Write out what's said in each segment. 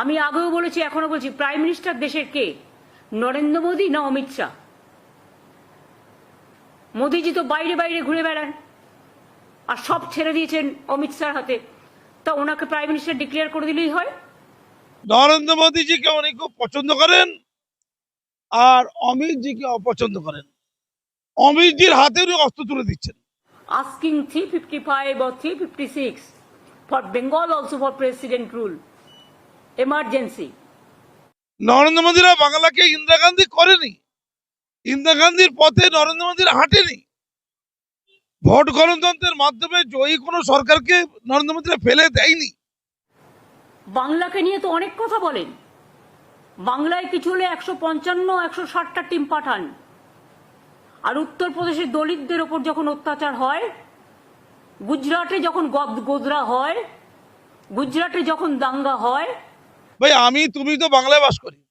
আমি আগেও বলেছি এখনও বলছি প্রাইম মিনিস্টার দেশের কে? নরেন্দ্র মোদী না অমিত শাহ? মোদীজি তো বাইরে বাইরে ঘুরে বেড়ান। আর সব ছেড়ে দিয়েছেন অমিত শাহর হাতে। তা ওনাকে প্রাইম মিনিস্টার ডিক্লেয়ার করে দিলেই হয়। নরেন্দ্র মোদীজিকে উনি খুব পছন্দ করেন আর অমিতজিকে অপছন্দ করেন। অমিতজির হাতে উনি অস্ত্র তুলে দিচ্ছেন। Asking 355 or 356 for Bengal also for president rule. Emergency. Narendra মোদীরা বাংলাকে ইন্দিরা গান্ধী করেনি। ইন্দিরা গান্ধীর পথে নরেন্দ্র মোদীরা হাঁটেনি। ভোট গণতন্ত্রের মাধ্যমে জয়ী কোনো সরকারকে নরেন্দ্র মোদীরা ফেলে দেয়নি। বাংলাকে নিয়ে তো অনেক কথা বলেন। বাংলায় কিছু হলে একশো পঞ্চান্ন একশো ষাটটা টিম পাঠান। আর উত্তরপ্রদেশের দলিতদের ওপর যখন অত্যাচার হয় গুজরাটে যখন গদ- গোদরা হয় গুজরাটে যখন দাঙ্গা হয় ভাই আমি তুমি তো বাংলায় বাস করি।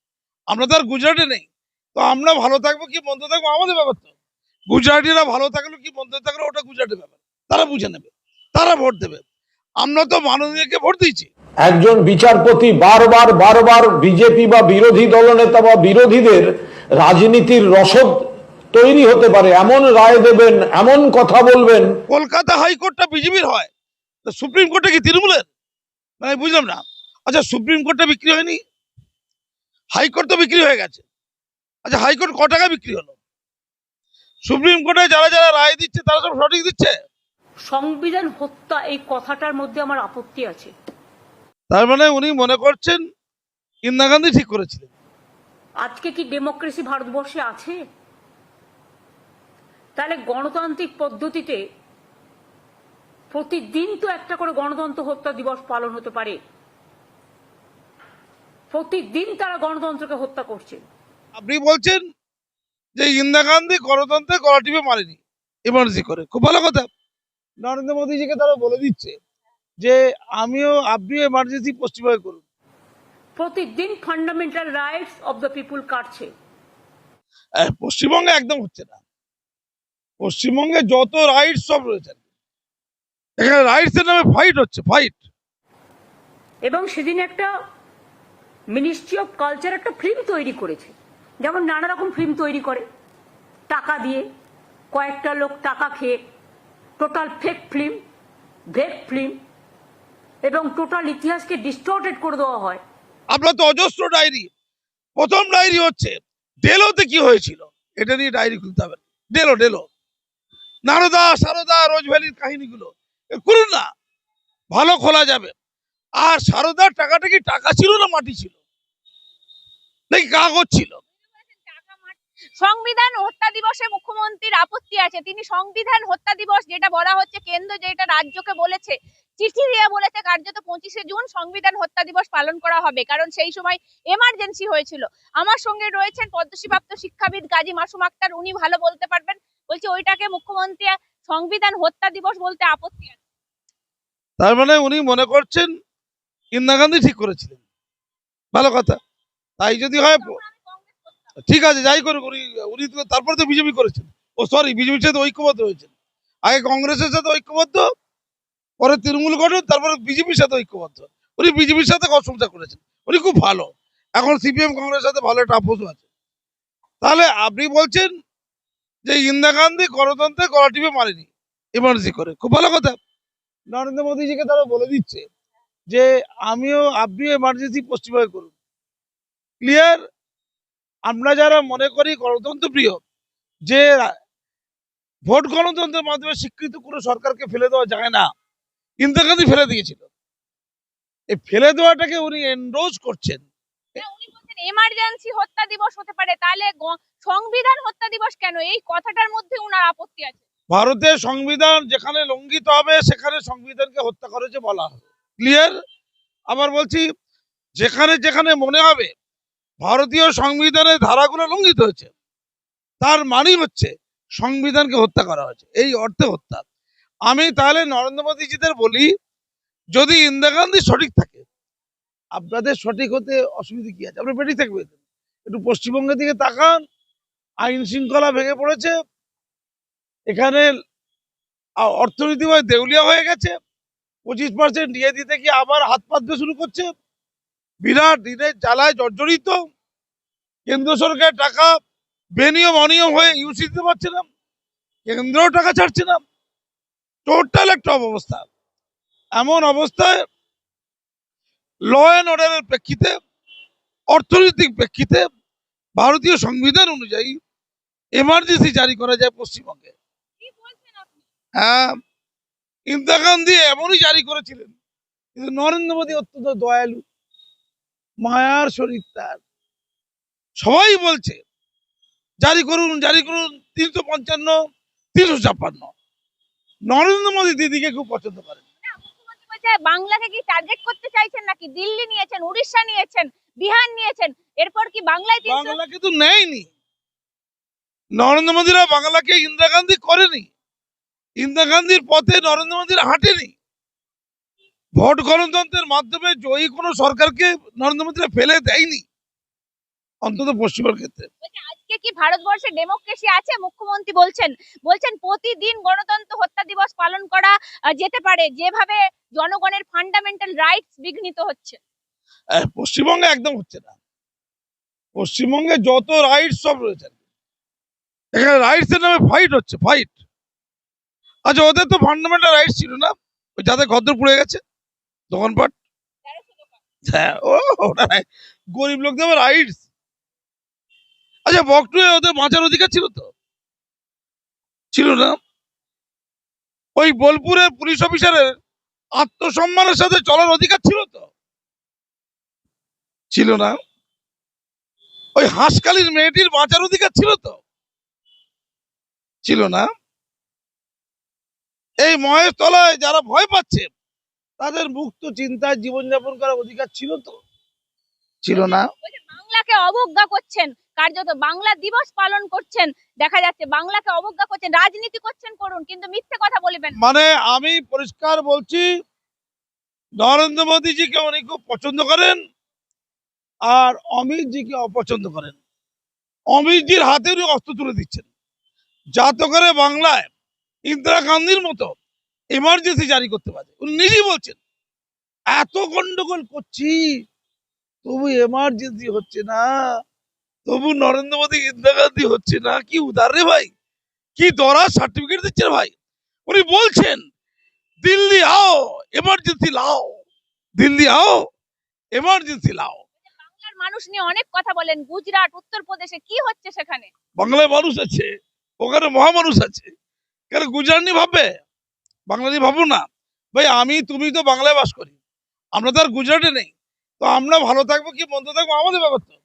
আমরা তো আর গুজরাটে নেই। তো আমরা ভালো থাকব কি মন্দ থাকব? আমাদের ব্যাপার তো। গুজরাটিরা ভালো থাকল কি মন্দ থাকল ওটা গুজরাটের ব্যাপার। তারা বুঝে নেবে। তারা ভোট দেবে। আমরা তো মাননীয়কে ভোট দিয়েছি। একজন বিচারপতি বারবার বারবার বিজেপি বা বিরোধী দলনেতা বা বিরোধীদের রাজনীতির রসদ তৈরি হতে পারে। এমন রায় দেবেন এমন কথা বলবেন। কলকাতা হাইকোর্টটা বিজেপির হয়। তো সুপ্রিম কোর্টে কি তৃণমূলের? মানে বুঝলাম না। আচ্ছা সুপ্রিম কোর্টটা বিক্রি হয়নি? হাইকোর্ট তো বিক্রি হয়ে গেছে। আচ্ছা হাইকোর্ট ক টাকা বিক্রি হলো? সুপ্রিম কোর্টে যারা যারা রায় দিচ্ছে তারা সব সঠিক দিচ্ছে? সংবিধান হত্যা এই কথাটার মধ্যে আমার আপত্তি আছে। তার মানে উনি মনে করছেন ইন্দিরা গান্ধী ঠিক করেছিলেন। আজকে কি ডেমোক্রেসি ভারতবর্ষে আছে? তাহলে গণতান্ত্রিক পদ্ধতিতে প্রতিদিন তো একটা করে গণতন্ত্র হত্যা দিবস পালন হতে পারে। প্রতিদিন তারা গণতন্ত্রকে হত্যা করছে আপনি বলছেন যে ইন্দিরা গান্ধী গণতন্ত্রে গলা টিপে মারেনি ইমার্জেন্সি করে। খুব ভালো কথা। নরেন্দ্র মোদীজিকে তারা বলে দিচ্ছে যে আমিও আপনিও এমার্জেন্সি পশ্চিমবঙ্গে করুন। প্রতিদিন fundamental rights of the people কাটছে। পশ্চিমবঙ্গে একদম হচ্ছে না। পশ্চিমবঙ্গে যত রাইটস সব রয়েছে। এখানে রাইটস এর নামে ফাইট হচ্ছে ফাইট এবং সেদিন একটা মিনিস্ট্রি অফ কালচার একটা ফিল্ম তৈরি করেছে। যেমন নানা রকম ফিল্ম তৈরি করে। টাকা দিয়ে, কয়েকটা লোক টাকা খেয়ে টোটাল ফেক ফিল্ম ভেক ফিল্ম এবং টোটাল ইতিহাসকে ডিস্টর্টেড করে দেওয়া হয়। আপনার তো অজস্র ডায়েরি প্রথম ডায়েরি হচ্ছে ডেলোতে কি হয়েছিল? এটা নিয়ে ডায়েরি খুলতে হবে। ডেলো ডেলো নারদা, সারদা রোজ ভ্যালির কাহিনীগুলো করুন না। ভালো খোলা যাবে। আর সারদার টাকাটা কি টাকা ছিল না মাটি ছিল? নাকি কাগজ ছিল? সংবিধান হত্যা দিবসে মুখ্যমন্ত্রীর আপত্তি আছে। তিনি সংবিধান হত্যা দিবস যেটা বলা হচ্ছে কেন্দ্র যেটা রাজ্যকে বলেছে চিঠি দিয়ে বলেছে কার্যত পঁচিশে জুন সংবিধান হত্যা দিবস পালন করা হবে। কারণ সেই সময় এমার্জেন্সি হয়েছিল। আমার সঙ্গে রয়েছেন পদ্মশ্রীপ্রাপ্ত শিক্ষাবিদ গাজী মাসুম আক্তার। উনি ভালো বলতে পারবেন। বলছে ওইটাকে মুখ্যমন্ত্রী সংবিধান হত্যা দিবস বলতে আপত্তি আছে। তার মানে উনি মনে করছেন ইন্দিরা গান্ধী ঠিক করেছিলেন। ভালো কথা। তাই যদি হয়, ঠিক আছে, যাই করুক, উনি তারপরে তো বিজেপি করেছেন। ও সরি বিজেপির সাথে ঐক্যবদ্ধ হয়েছেন। আগে কংগ্রেসের সাথে ঐক্যবদ্ধ, পরে তৃণমূল গঠন, তারপরে বিজেপির সাথে ঐক্যবদ্ধ। উনি বিজেপির সাথে অসুবিধা করেছেন। উনি খুব ভালো। এখন সিপিএম কংগ্রেসের সাথে ভালো একটা আপোষও আছে। তাহলে আপনি বলছেন যে ইন্দিরা গান্ধী গণতন্ত্রে গলা টিপে মারেনি ইমার্জেন্সি করে। খুব ভালো কথা। নরেন্দ্র মোদীজিকে তারা বলে দিচ্ছে। যে আমিও আপনিও এমার্জেন্সি পশ্চিমবঙ্গে করুন। ক্লিয়ার আমরা যারা মনে করি গণতন্ত্র প্রিয় যে ভোট গণতন্ত্রের মাধ্যমে স্বীকৃত কোনো সরকারকে ফেলে দেওয়া যায় না ইন্দিরা গান্ধী ফেলে দিয়েছিল। এই ফেলে দেওয়াটাকে উনি এনরোজ করছেন। হ্যাঁ, উনি বলছেন এমার্জেন্সি হত্যা দিবস হতে পারে তাহলে সংবিধান হত্যা দিবস কেন? এই কথাটার মধ্যে উনার আপত্তি আছে। ভারতের সংবিধান যেখানে লঙ্ঘিত হবে সেখানে সংবিধানকে হত্যা করেছে বলা হবে ক্লিয়ার আবার বলছি, যেখানে যেখানে মনে হবে, ভারতীয় সংবিধানের ধারাগুলো লঙ্ঘিত হয়েছে, তার মানেই হচ্ছে সংবিধানকে হত্যা করা হয়েছে, এই অর্থে হত্যা। আমি তাহলে নরেন্দ্র মোদীজিদের বলি, যদি ইন্দিরা গান্ধী সঠিক থাকে, আপনাদের সঠিক হতে অসুবিধা কি আছে? আপনি বেটি থাকবেন। একটু পশ্চিমবঙ্গের দিকে তাকান, আইন শৃঙ্খলা ভেঙে পড়েছে, এখানে অর্থনীতিভাবে দেউলিয়া হয়ে গেছে পঁচিশ পার্সেন্ট দিয়ে দিতে গিয়ে আবার হাত পাততে শুরু করছে। বিরাট ঋণের জ্বালায় জর্জরিত। কেন্দ্র সরকার টাকা বেনিয়ম অনিয়ম হয়ে ইউসি দিতে পারছে না। কেন্দ্রও টাকা ছাড়ছে না। টোটাল একটা অবস্থা। এমন অবস্থায় ল অ্যান্ড অর্ডারের প্রেক্ষিতে অর্থনৈতিক প্রেক্ষিতে ভারতীয় সংবিধান অনুযায়ী এমার্জেন্সি জারি করা যায় পশ্চিমবঙ্গে। কি হ্যাঁ। ইন্দিরা গান্ধী এমনই জারি করেছিলেন। কিন্তু নরেন্দ্র মোদী অত্যন্ত দয়ালু মায়ার শরীর তার। সবাই বলছে জারি করুন জারি করুন তিনশো পঞ্চান্ন তিনশো ছাপ্পান্ন। নরেন্দ্র মোদী দিদিকে খুব পছন্দ করেন। বাংলাকে কি টার্গেট করতে চাইছেন নাকি? দিল্লি নিয়েছেন উড়িষ্যা নিয়েছেন বিহার নিয়েছেন এরপর কি বাংলায় তিনশো বাংলাকে তো নেয়নি। নরেন্দ্র মোদীরা বাংলাকে ইন্দিরা গান্ধী করেনি। ইন্দিরা গান্ধীর পথে নরেন্দ্র মোদীরা হাঁটেনি। ভোট গণতন্ত্রের মাধ্যমে জয়ী কোনো সরকারকে নরেন্দ্র মোদীরা ফেলে দেয়নি অন্তত পশ্চিমবঙ্গের ক্ষেত্রে। আজকে কি ভারতবর্ষে ডেমোক্রেসি আছে? মুখ্যমন্ত্রী বলছেন বলছেন প্রতিদিন গণতন্ত্র হত্যা দিবস পালন করা যেতে পারে। যেভাবে জনগণের ফান্ডামেন্টাল রাইটস বিঘ্নিত হচ্ছে। পশ্চিমবঙ্গে একদম হচ্ছে না। পশ্চিমবঙ্গে যত রাইটস সব রয়েছে। এখানে রাইটস এর নামে ফাইট হচ্ছে ফাইট আচ্ছা ওদের তো ফান্ডামেন্টাল রাইটস ছিল না? ওই যাদের ঘর পুড়ে গেছে, দোকানপাট? হ্যাঁ ও ওটা গরিব লোকদের রাইটস আচ্ছা বকটুয়ে ওদের বাঁচার অধিকার ছিল তো? ছিল না? ওই বোলপুরের পুলিশ অফিসারের আত্মসম্মানের সাথে চলার অধিকার ছিল তো? ছিল না? ওই হাঁসকালির মেয়েটির বাঁচার অধিকার ছিল তো? ছিল না? এই মহেশ তলায় যারা ভয় পাচ্ছে তাদের মুক্ত চিন্তায় জীবনযাপন করার অধিকার ছিল তো? ছিল না। বাংলাকে অবজ্ঞা করছেন কার্যত বাংলা দিবস পালন করছেন দেখা যাচ্ছে বাংলাকে অবজ্ঞা করছেন রাজনীতি করছেন করুন কিন্তু মিথ্যে কথা বলবেন মানে আমি পরিষ্কার বলছি নরেন্দ্র মোদীজিকে উনি খুব পছন্দ করেন আর অমিতজিকে অপছন্দ করেন। অমিতজির হাতে উনি অস্ত্র তুলে দিচ্ছেন। যাতে করে বাংলায় ইন্দিরা গান্ধীর মতো এমার্জেন্সি জারি করতে পারে উনি নিজেই বলছেন এত গন্ডগোল করছি তবু এমার্জেন্সি হচ্ছে না তবু নরেন্দ্র মোদী ইন্দিরা গান্ধী হচ্ছে না কি উদার রে ভাই কি দরা সার্টিফিকেট দিচ্ছে ভাই? উনি বলছেন দিল্লি আও এমার্জেন্সি লাও দিল্লি আও এমার্জেন্সি লাও। বাংলার মানুষ নিয়ে অনেক কথা বলেন গুজরাট উত্তরপ্রদেশে কি হচ্ছে সেখানে? বাংলায় মানুষ আছে ওখানে মহামানুষ আছে কেন গুজরাট নিয়ে ভাববে? বাংলা নিয়ে ভাবো না। ভাই আমি তুমি তো বাংলায় বাস করি। আমরা তো আর গুজরাটে নেই। তো আমরা ভালো থাকব কি মন্দ থাকব? আমাদের ব্যাপার তো।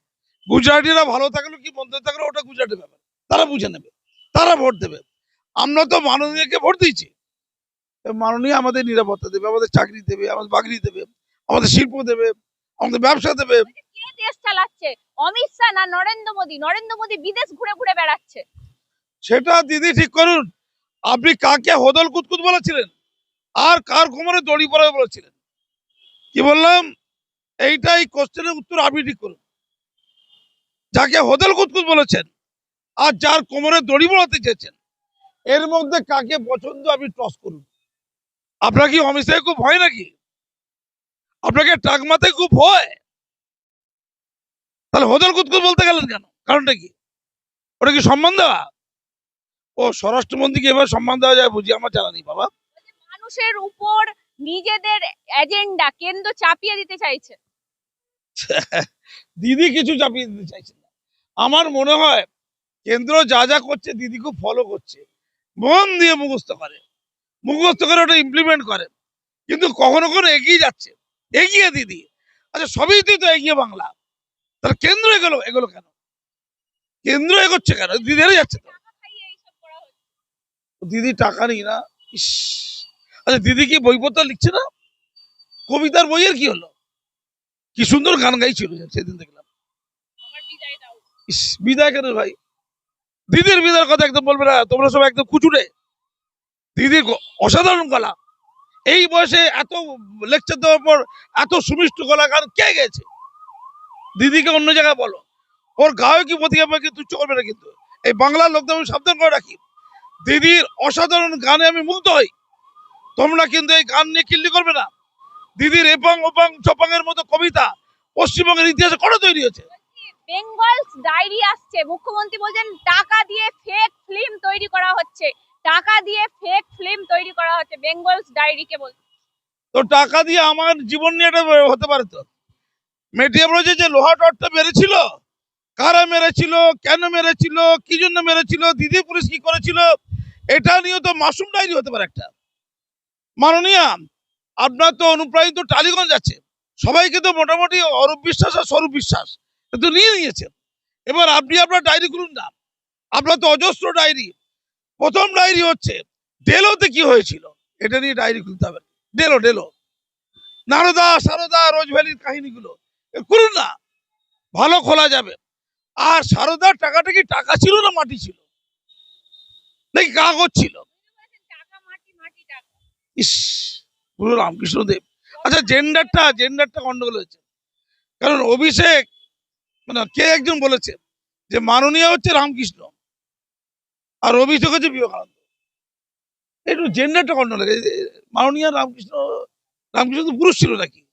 গুজরাটিরা ভালো থাকল কি মন্দ থাকল ওটা গুজরাটের ব্যাপার। তারা বুঝে নেবে। তারা ভোট দেবে। আমরা তো মাননীয়কে ভোট দিয়েছি। মাননীয় আমাদের নিরাপত্তা দেবে আমাদের চাকরি দেবে আমাদের বাকরি দেবে আমাদের শিল্প দেবে আমাদের ব্যবসা দেবে। কে দেশ চালাচ্ছে? অমিত শাহ না নরেন্দ্র মোদী? নরেন্দ্র মোদী বিদেশ ঘুরে ঘুরে বেড়াচ্ছে। সেটা দিদি ঠিক করুন। আপনি কাকে হদল কুতকুত বলেছিলেন? আর কার কোমরে দড়ি পড়াবে বলেছিলেন? কি বললাম? এইটাই কোশ্চেনের উত্তর আপনি ঠিক করুন। যাকে হদল কুতকুত বলেছেন, আর যার কোমরে দড়ি পড়াতে চেয়েছেন, এর মধ্যে কাকে পছন্দ আপনি টস করুন। আপনার কি শাহের খুব ভয় নাকি? আপনাকে টাক মাথায় খুব ভয় তাহলে হদল কুতকুত বলতে গেলেন কেন? কারণটা কি? ওটা কি সম্মান দেওয়া? ও স্বরাষ্ট্রমন্ত্রীকে এবার সম্মান দেওয়া যায় বুঝি আমার জানা নেই বাবা। মানুষের উপর নিজেদের এজেন্ডা কেন্দ্র চাপিয়ে দিতে চাইছে। দিদি কিছু চাপিয়ে দিতে চাইছে না। আমার মনে হয় কেন্দ্র যা যা করছে দিদি খুব ফলো করছে। মন দিয়ে মুখস্থ করে। মুখস্থ করে ওটা ইমপ্লিমেন্ট করে। কিন্তু কখনো কখনো এগিয়ে যাচ্ছে। এগিয়ে দিদি। আচ্ছা সবই তো এগিয়ে বাংলা। তার কেন্দ্র এগোলো এগোলো কেন? কেন্দ্র এগোচ্ছে কেন? দিদি যাচ্ছে তো টাকা খাইয়ে এইসব করা হচ্ছে দিদি টাকা নেই না? ইস। আচ্ছা দিদি কি বই বইপত্র লিখছে না? কবিতার বইয়ের কি হলো? কি সুন্দর গান গাইছিল সেদিন দেখলাম। বিদায় ইস বিদায় কেন ভাই? দিদির বিদায়ের কথা একদম বলবে না তোমরা সব একদম কুচুরে দিদির অসাধারণ গলা এই বয়সে এত লেকচার দেওয়ার পর এত সুমিষ্ট গলা গান কে গেছে দিদিকে অন্য জায়গায় বলো। ওর গায়কী প্রতিভাকে তুচ্ছ করবে না কিন্তু। এই বাংলার লোকদের আমি সাবধান করে রাখি। দিদির অসাধারণ গানে আমি মুগ্ধ হই। তোমরা কিন্তু এই গান নিয়ে কিল্লি করবে না। দিদির এপাং ওপাং চপাং এর মতো কবিতা পশ্চিমবঙ্গের ইতিহাসে কটা তৈরি হয়েছে? বেঙ্গল ডায়েরি আসছে। মুখ্যমন্ত্রী বলছেন টাকা দিয়ে ফেক ফিল্ম তৈরি করা হচ্ছে। টাকা দিয়ে ফেক ফিল্ম তৈরি করা হচ্ছে। বেঙ্গল ডায়েরিকে বলছে তো টাকা দিয়ে আমার জীবন নিয়ে এটা হতে পারে তো? মেটিয়ে বলেছে যে লোহা টটটা মেরেছিল? কারা মেরেছিল? কেন মেরেছিল? কি জন্য মেরেছিল? দিদি পুলিশ কি করেছিল? এটা নিয়ে তো মাসুম ডায়েরি হতে পারে একটা। মাননীয়া, আপনার তো অনুপ্রাণিত টালিগঞ্জ আছে। সবাইকে তো মোটামুটি অরূপ বিশ্বাস আর স্বরূপ বিশ্বাস। কিন্তু নিয়ে নিয়েছেন। এবার আপনি আপনার ডায়েরি খুলুন না। আপনার তো অজস্র ডায়েরি প্রথম ডায়েরি হচ্ছে ডেলোতে কি হয়েছিল? এটা নিয়ে ডায়েরি খুলতে হবে। ডেলো ডেলো নারদা, সারদা রোজ ভ্যালির কাহিনীগুলো করুন না। ভালো খোলা যাবে। আর সারদার টাকাটা কি টাকা ছিল না মাটি ছিল? নাকি কাগজ ছিল? ইস গুরু রামকৃষ্ণ দেব আচ্ছা জেন্ডারটা জেন্ডারটা গন্ডগোল হয়েছে। কারণ অভিষেক মানে কে একজন বলেছে যে মাননীয় হচ্ছে রামকৃষ্ণ আর অভিষেক হচ্ছে বিবেকানন্দ? একটু জেন্ডারটা গন্ডগোল। মাননীয় রামকৃষ্ণ রামকৃষ্ণ তো পুরুষ ছিল নাকি?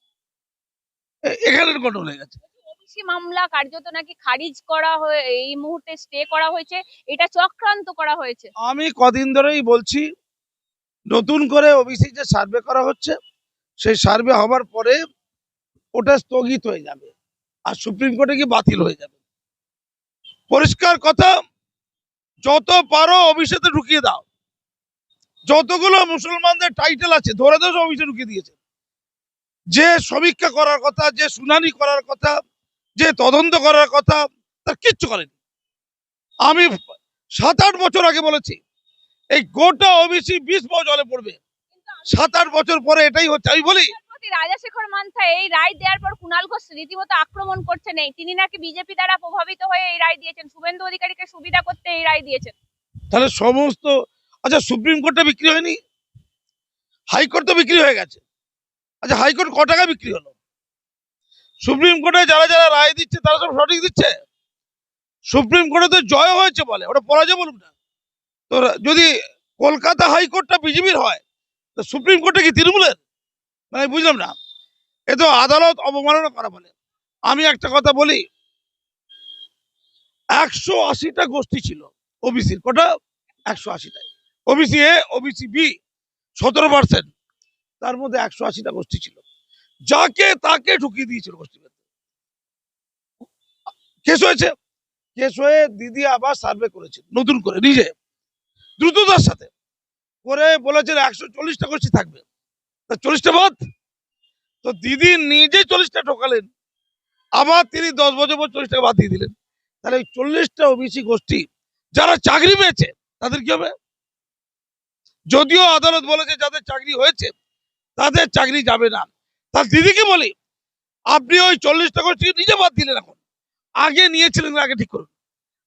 এ- এখানে গন্ডগোল হয়ে গেছে। ওবিসি মামলা কার্যত নাকি খারিজ করা হয়ে, এই মুহূর্তে স্টে করা হয়েছে, এটা চক্রান্ত করা হয়েছে। আমি কদিন ধরেই বলছি, নতুন করে ওবিসি যে সার্ভে করা হচ্ছে, সেই সার্ভে হবার পরে ওটা স্থগিত হয়ে যাবে, আর সুপ্রিম কোর্টে কি বাতিল হয়ে যাবে। পরিষ্কার কথা, যত পারো অভিষেকে ঢুকিয়ে দাও। যতগুলো মুসলমানদের টাইটেল আছে, ধরে ধরে অভিষেক ঢুকিয়ে দিয়েছে। যে সমীক্ষা করার কথা, যে শুনানি করার কথা যে তদন্ত করার কথা তার কিচ্ছু করেনি। আমি সাত আট বছর আগে বলেছি এই গোটা ওবিসি বিষ পাও জলে পড়বে। সাত আট বছর পরে এটাই হচ্ছে। আমি বলি রাজাশেখর মান্থা এই রায় দেওয়ার পর কুণাল ঘোষ রীতিমতো আক্রমণ করছেন এই তিনি নাকি বিজেপি দ্বারা প্রভাবিত হয়ে এই রায় দিয়েছেন। শুভেন্দু অধিকারীকে সুবিধা করতে এই রায় দিয়েছেন। তাহলে সমস্ত আচ্ছা সুপ্রিম কোর্টটা বিক্রি হয়নি? হাইকোর্ট তো বিক্রি হয়ে গেছে। আচ্ছা হাইকোর্ট ক টাকা বিক্রি হলো? সুপ্রিম কোর্টে যারা যারা রায় দিচ্ছে, তারা সব সঠিক দিচ্ছে? সুপ্রিম কোর্টে তো জয় হয়েছে বলে, ওটা পরাজয় বলুন না। তো যদি কলকাতা হাইকোর্টটা বিজেপির হয়, তো সুপ্রিম কোর্টে কি তৃণমূলের? মানে বুঝলাম না। এ তো আদালত অবমাননা করা বলে। আমি একটা কথা বলি, একশো আশিটা গোষ্ঠী ছিল ওবিসির, কটা? একশো আশিটাই। ওবিসি এ, ওবিসি বি, সতেরো পার্সেন্ট। তার মধ্যে একশো আশিটা গোষ্ঠী ছিল। যাকে তাকে ঢুকিয়ে দিয়েছিল গোষ্ঠীর ভেতরে। কেস হয়েছে? কেস হয়ে দিদি আবার সার্ভে করেছে, নতুন করে, নিজে। দ্রুততার সাথে করে বলেছেন একশো চল্লিশটা গোষ্ঠী থাকবে। তা চল্লিশটা বাদ? তো দিদি নিজে চল্লিশটা ঢোকালেন, আবার তিনি দশ বছর পর চল্লিশটা বাদ দিয়ে দিলেন। তাহলে ওই চল্লিশটা ওবিসি গোষ্ঠী, যারা চাকরি পেয়েছে, তাদের কি হবে? যদিও আদালত বলেছে যাদের চাকরি হয়েছে, তাদের চাকরি যাবে না। তার দিদিকে বলি, আপনি ওই চল্লিশটা গোষ্ঠী নিজে বাদ দিলেন এখন। আগে নিয়েছিলেন আগে ঠিক করুন।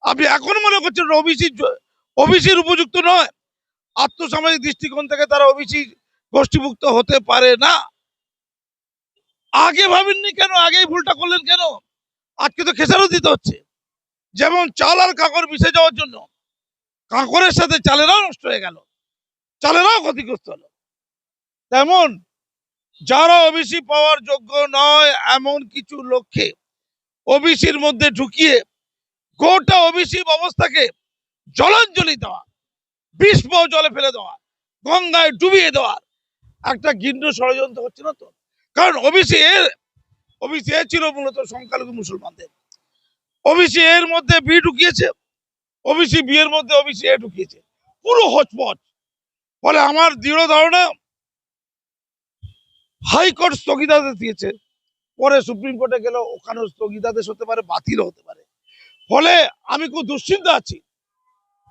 আপনি এখন মনে করছেন ওবিসি ওবিসির উপযুক্ত নয়। আত্মসামাজিক দৃষ্টিকোণ থেকে তারা ওবিসি গোষ্ঠীভুক্ত হতে পারে না। আগে ভাবেননি কেন? আগেই ভুলটা করলেন কেন? আজকে তো খেসারও দিতে হচ্ছে। যেমন চাল আর কাঁকর মিশে যাওয়ার জন্য কাঁকরের সাথে চালেরাও নষ্ট হয়ে গেল। চালেরাও ক্ষতিগ্রস্ত হলো। তেমন যারা ওবিসি পাওয়ার যোগ্য নয়, এমন কিছু লক্ষ্যে ওবিসির মধ্যে ঢুকিয়ে গোটা ওবিসি ব্যবস্থাকে জলাঞ্জলি দেওয়া বিষ পাও জলে ফেলে দেওয়া, গঙ্গায় ডুবিয়ে দেওয়ার একটা গিন্ড ষড়যন্ত্র হচ্ছে না তো? কারণ ওবিসি এর ওবিসি এ ছিল মূলত সংখ্যালঘু মুসলমানদের। ওবিসি এর মধ্যে বি ঢুকিয়েছে ওবিসি বি এর মধ্যে ওবিসি এ ঢুকিয়েছে। পুরো হচপচ। ফলে আমার দৃঢ় ধারণা হাইকোর্ট স্থগিতাদেশ দিয়েছে। পরে সুপ্রিম কোর্টে গেল ওখানেও স্থগিতাদেশ হতে পারে বাতিল হতে পারে। ফলে আমি খুব দুশ্চিন্তা আছি।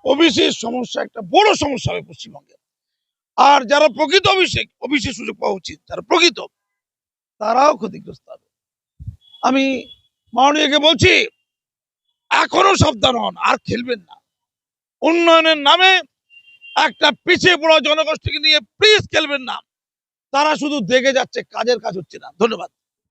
ওবিসির সমস্যা একটা বড় সমস্যা হবে পশ্চিমবঙ্গে। আর যারা প্রকৃত অভিষেক ওবিসি সুযোগ পাওয়া উচিত, যারা প্রকৃত, তারাও ক্ষতিগ্রস্ত হবে। আমি মাননীয়কে বলছি, এখনও সাবধান হন, আর খেলবেন না। উন্নয়নের নামে একটা পিছিয়ে পড়া জনগোষ্ঠীকে নিয়ে প্লিজ খেলবেন না। তারা শুধু দেখে যাচ্ছে কাজের কাজ হচ্ছে না। ধন্যবাদ।